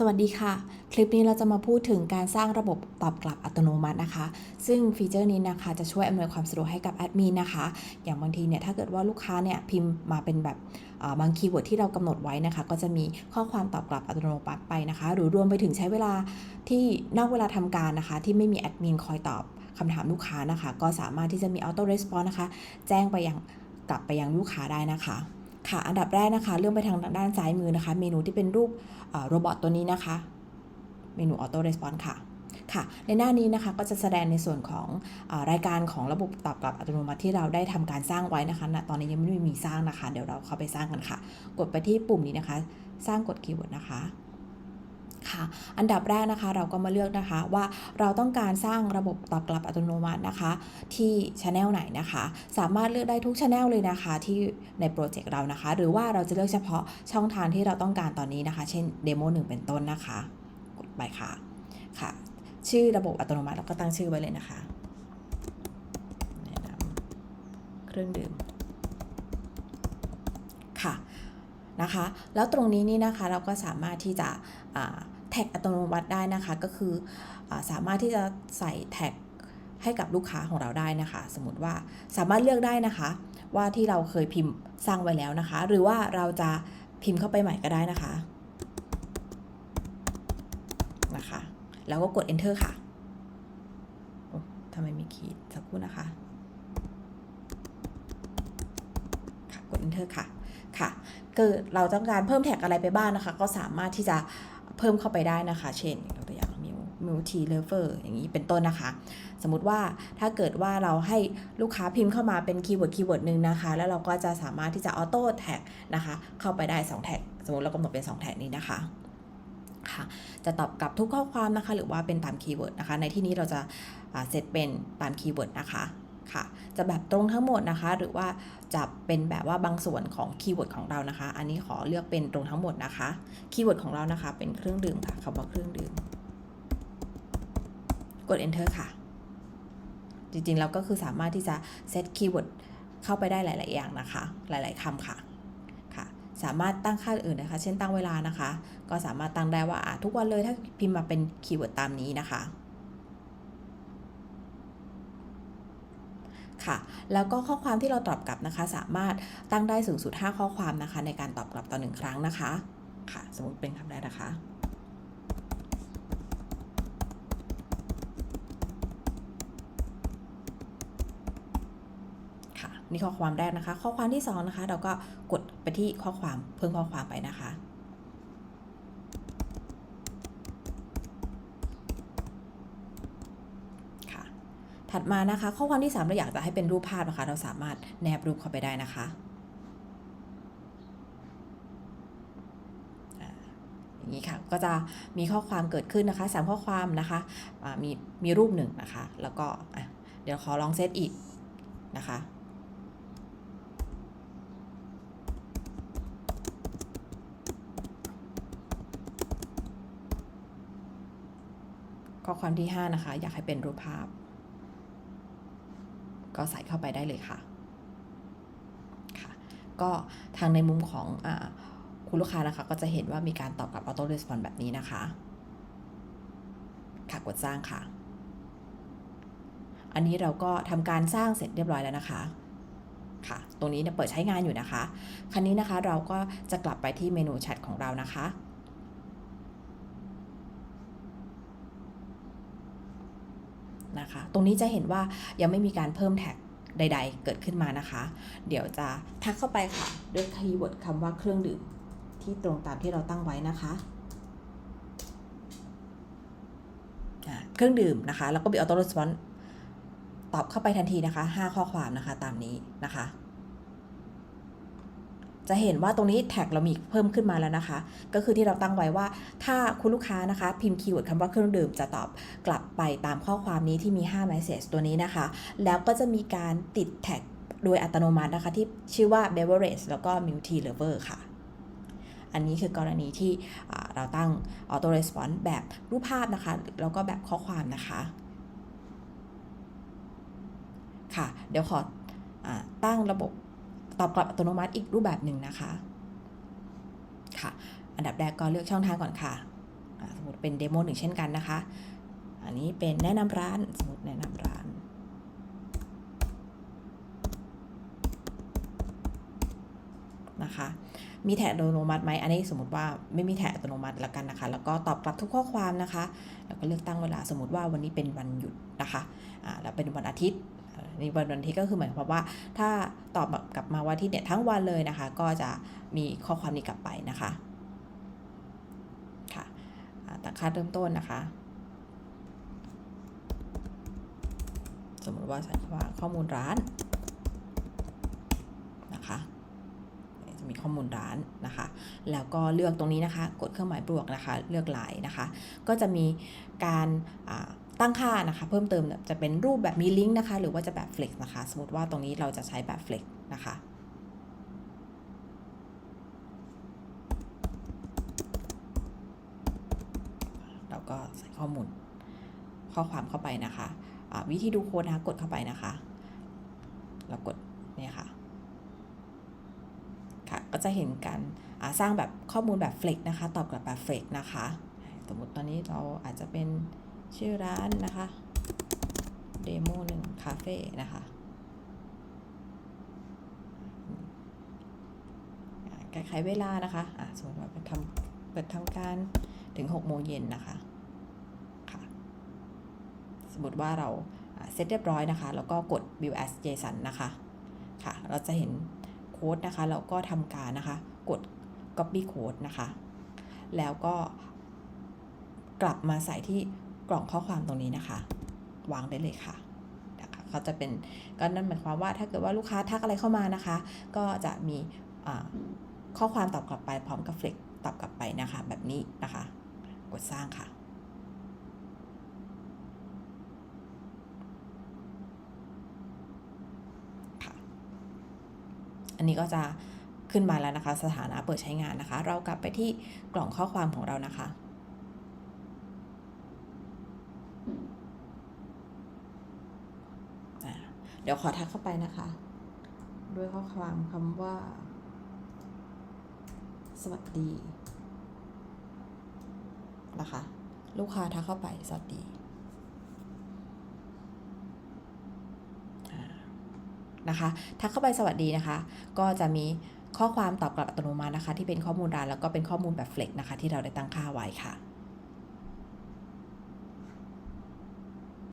สวัสดีค่ะ คลิปนี้เราจะมาพูดถึงการสร้างระบบตอบกลับอัตโนมัตินะคะ ซึ่งฟีเจอร์นี้นะคะจะช่วยอำนวยความสะดวกให้กับแอดมินนะคะ อย่างบางทีเนี่ยถ้าเกิดว่าลูกค้าเนี่ยพิมพ์มาเป็นแบบบางคีย์เวิร์ดที่เรากำหนดไว้นะคะ ก็จะมีข้อความตอบกลับอัตโนมัติไปนะคะ หรือรวมไปถึงใช้เวลาที่นอกเวลาทำการนะคะ ที่ไม่มีแอดมินคอยตอบคำถามลูกค้านะคะ ก็สามารถที่จะมีออโต้รีสปอนส์นะคะ แจ้งไปยังกลับไปยังลูกค้าได้นะคะ ค่ะ อันดับแรกนะคะเรื่องไปทางด้านซ้ายมือนะคะ เมนูที่เป็นรูปโรบอทตัวนี้นะคะ เมนูออโต้รีสปอนส์ค่ะค่ะในหน้านี้นะคะก็จะแสดงในส่วนของอรายการของระบบตอบกลับอัตโนมัติที่เราได้ทำการสร้างไว้นะคะณตอนนี้ยังไม่มีสร้างนะคะ เดี๋ยวเราเข้าไปสร้างกันค่ะ กดไปที่ปุ่มนี้นะคะ สร้างกดคีย์เวิร์ดนะคะ ค่ะ อันดับแรกนะคะเราก็มาเลือกนะคะว่าเราต้องการสร้างระบบตอบกลับอัตโนมัตินะคะ ที่ช anel ไหนนะคะ สามารถเลือกได้ทุกช anel เลยนะคะที่ในโปรเจกต์เรานะคะ หรือว่าเราจะเลือกเฉพาะช่องทางที่เราต้องการตอนนี้นะคะ เช่นเดโมหนึ่งเป็นต้นนะคะ กดไปค่ะค่ะ ชื่อระบบอัตโนมัติเราก็ตั้งชื่อไว้เลยนะคะแนะนำเครื่องดื่มค่ะนะคะแล้วตรงนี้นี่นะคะเราก็สามารถที่จะ ท็กอัตโนมัติได้นะคะ ก็คืออสามารถที่จะใส่แท็กให้กับลูกค้าของเราได้นะคะ สมมติว่าสามารถเลือกได้นะคะ ว่าที่เราเคยพิมพ์สร้างไว้แล้วนะคะ หรือว่าเราจะพิมพ์เข้าไปใหม่ก็ได้นะคะนะคะ แล้วก็กด enter ค่ะทำไมมีขีดสักครู่นะคะ กด enter ค่ะ ค่ะเกิดเราต้องการเพิ่มแท็กอะไรไปบ้างนะคะ ก็สามารถที่จะเพิ่มเข้าไปได้นะคะ เช่นยกตัวอย่างมิวมิวทีเลเวอร์อย่างนี้เป็นต้นนะคะ สมมุติว่าถ้าเกิดว่าเราให้ลูกค้าพิมพ์เข้ามาเป็นคีย์เวิร์ดคีย์เวิร์ดหนึ่งนะคะ แล้วเราก็จะสามารถที่จะออโต้แท็กนะคะ เข้าไปได้ 2 แท็ก สมมติเรากำหนดเป็น 2 แท็กนี้นะคะค่ะจะตอบกลับทุกข้อความนะคะ หรือว่าเป็นตามคีย์เวิร์ดนะคะ ในที่นี้เราจะเซตเป็นตามคีย์เวิร์ดนะคะ ค่ะ จะแบบตรงทั้งหมดนะคะ หรือว่าจะเป็นแบบว่าบางส่วนของคีย์เวิร์ดของเรานะคะ อันนี้ขอเลือกเป็นตรงทั้งหมดนะคะ คีย์เวิร์ดของเรานะคะ เป็นเครื่องดื่มค่ะคำว่าเครื่องดื่ม กด enter ค่ะ จริงๆเราก็คือสามารถที่จะเซตคีย์เวิร์ดเข้าไปได้หลาย ๆ อย่างนะคะ หลาย ๆคำค่ะค่ะสามารถตั้งค่าอื่นนะคะ เช่นตั้งเวลานะคะ ก็สามารถตั้งได้ว่าทุกวันเลยถ้าพิมพ์มาเป็นคีย์เวิร์ดตามนี้นะคะ ค่ะ แล้วก็ข้อความที่เราตอบกลับนะคะ สามารถตั้งได้สูงสุด 5 ข้อความนะคะ ในการตอบกลับต่อหนึ่งครั้งนะคะค่ะ สมมติเป็นคำแรกนะคะค่ะนี่ข้อความแรกนะคะ ข้อความที่สองนะคะ เราก็กดไปที่ข้อความเพิ่มข้อความไปนะคะ ถัดมานะคะ ข้อความที่ 3 เราอยากจะให้เป็นรูปภาพนะคะ เราสามารถแนบรูปเข้าไปได้นะคะอย่างนี้ค่ะก็จะมีข้อความเกิดขึ้นนะคะ3ข้อความนะคะมีมีรูปหนึ่งนะคะ แล้วก็เดี๋ยวขอลองเซตอีกนะคะข้อความที่ 5 นะคะ อยากให้เป็นรูปภาพ ก็ใส่เข้าไปได้เลยค่ะค่ะ ก็ทางในมุมของอคุณลูกค้านะคะ ก็จะเห็นว่ามีการตอบกลับ auto response แบบนี้นะคะ ค่ะกดสร้างค่ะ อันนี้เราก็ทำการสร้างเสร็จเรียบร้อยแล้วนะคะค่ะ ตรงนี้เนี่ยเปิดใช้งานอยู่นะคะครั้นี้นะคะเราก็จะกลับไปที่เมนูแชทของเรานะคะ นะคะ ตรงนี้จะเห็นว่ายังไม่มีการเพิ่มแท็กใด ๆ เกิดขึ้นมานะคะ เดี๋ยวจะทักเข้าไปค่ะ ด้วยคีย์เวิร์ดคำว่าเครื่องดื่ม ที่ตรงตามที่เราตั้งไว้นะคะเครื่องดื่มนะคะ แล้วก็มีออโต้รีสปอนตอบเข้าไปทันทีนะคะ 5 ข้อความนะคะตามนี้นะคะ จะเห็นว่าตรงนี้แท็กเรามีเพิ่มขึ้นมาแล้วนะคะ ก็คือที่เราตั้งไว้ว่า ถ้าคุณลูกค้านะคะ พิมพ์คีย์เวิร์ดคำว่าเครื่องดื่มจะตอบกลับไปตามข้อความนี้ที่มี 5 message ตัวนี้นะคะ แล้วก็จะมีการติดแท็กโดยอัตโนมัตินะคะ ที่ชื่อว่า beverage แล้วก็ multi lover ค่ะ อันนี้คือกรณีที่เราตั้ง auto response แบบรูปภาพนะคะ แล้วก็แบบข้อความนะคะ ค่ะ เดี๋ยวขออตั้งระบบ ตอบกลับอัตโนมัติอีกรูปแบบหนึ่งนะคะ ค่ะ อันดับแรกก็เลือกช่องทางก่อนค่ะ สมมติเป็นเดโมหนึ่งเช่นกันนะคะ อันนี้เป็นแนะนำร้าน สมมติแนะนำร้านนะคะ มีแท็กอัตโนมัติไหมอันนี้สมมติว่าไม่มีแท็กอัตโนมัติแล้วกันนะคะ แล้วก็ตอบกลับทุกข้อความนะคะ แล้วก็เลือกตั้งเวลาสมมติว่าวันนี้เป็นวันหยุดนะคะ อ่า แล้วเป็นวันอาทิตย์ อ่านี่วันวันทิตย์ก็คือหมายความว่า ถ้าตอบกลับมาวันอาที่เนี่ยทั้งวันเลยนะคะ ก็จะมีข้อความนี้กลับไปนะคะค่ะตั้งค่าเริ่มต้นนะคะ สมมติว่าใส่ว่าข้อมูลร้านนะคะจะมีข้อมูลร้านนะคะ แล้วก็เลือกตรงนี้นะคะ กดเครื่องหมายบวกนะคะ เลือกหลายนะคะ ก็จะมีการอ่า ตั้งค่านะคะ เพิ่มเติมเนี่ยจะเป็นรูปแบบมีลิงก์นะคะ หรือว่าจะแบบ flex นะคะ สมมติว่าตรงนี้เราจะใช้แบบ flex นะคะเราก็ใส่ข้อมูลข้อความเข้าไปนะคะอ่าวิธีดูโค้ดนะคะกดเข้าไปนะคะแล้วกดเนี่ยค่ะค่ะ ก็จะเห็นการสร้างแบบข้อมูลแบบ flex นะคะ ตอบกลับแบบ flex นะคะ สมมติตอนนี้เราอาจจะเป็น ชื่อร้านนะคะเดโมหนึ่งคาเฟ่นะคะอ่าการขายเวลานะคะอะสมมติว่าเปิดทำเปิดทำการถึง6โมงเย็นนะคะ ค่ะ สมมติว่าเราเซตเรียบร้อยนะคะ แล้วก็กด build as JSON นะคะ ค่ะ เราจะเห็นโค้ดนะคะ แล้วก็ทำการนะคะ กด copy code นะคะ แล้วก็กลับมาใส่ที่ กล่องข้อความตรงนี้นะคะ วางได้เลยค่ะนะคะเขาจะเป็นก็นั่นหมายความว่าถ้าเกิดว่าลูกค้าทักอะไรเข้ามานะคะ ก็จะมีข้อความตอบกลับไปพร้อมกับเฟล็กตอบกลับไปนะคะ แบบนี้นะคะ กดสร้างค่ะอันนี้ก็จะขึ้นมาแล้วนะคะ สถานะเปิดใช้งานนะคะ เรากลับไปที่กล่องข้อความของเรานะคะ อ่า เดี๋ยวขอทักเข้าไปนะคะ ด้วยข้อความคำว่า สวัสดีนะคะ ลูกค้าทักเข้าไปสวัสดีนะคะทักเข้าไปสวัสดีนะคะ ก็จะมีข้อความตอบกลับอัตโนมัตินะคะ ที่เป็นข้อมูลร้านแล้วก็เป็นข้อมูลแบบเฟล็กนะคะ ที่เราได้ตั้งค่าไว้ค่ะ